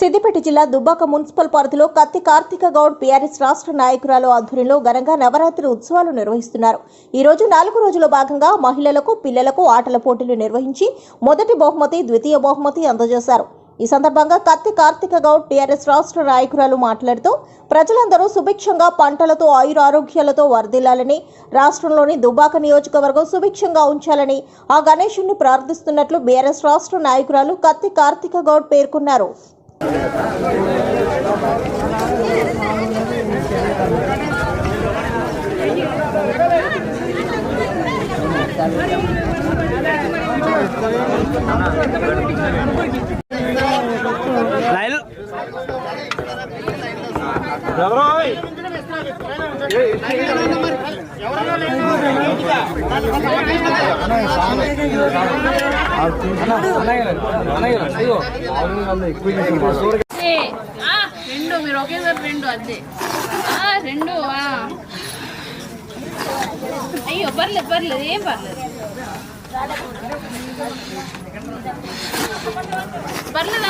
సిద్దిపేట జిల్లా దుబ్బాక మున్సిపల్ పరిధిలో కత్తి కార్తిక గౌడ్ పీఆర్ఎస్ రాష్ట్ర నాయకురాలు ఆధ్వర్యంలో ఘనంగా నవరాత్రి ఉత్సవాలు నిర్వహిస్తున్నారు. ఈ రోజు నాలుగు రోజుల భాగంగా మహిళలకు పిల్లలకు ఆటల పోటీలు నిర్వహించి మొదటి బహుమతి ద్వితీయ బహుమతి అందజేశారు. ఈ సందర్భంగా కత్తి కార్తిక గౌడ్ టీఆర్ఎస్ రాష్ట్ర నాయకురాలు మాట్లాడుతూ ప్రజలందరూ సుభిక్షంగా పంటలతో ఆయురారోగ్యాలతో వర్ధిల్లాలని రాష్ట్రంలోని దుబ్బాక నియోజకవర్గం సుభిక్షంగా ఉంచాలని ఆ గణేశుణ్ణి ప్రార్థిస్తున్నట్లు బీఆర్ఎస్ రాష్ట్ర నాయకురాలు కత్తి కార్తిక గౌడ్ పేర్కొన్నారు. లైల్ ఏ, ఆ, రెండు మీరు ఒకేసారి రెండు అదే ఆ, రెండు ఆ. అయ్యో పర్లేదు పర్లేదు ఏం పర్లేదు పర్లేదు అన్నమాట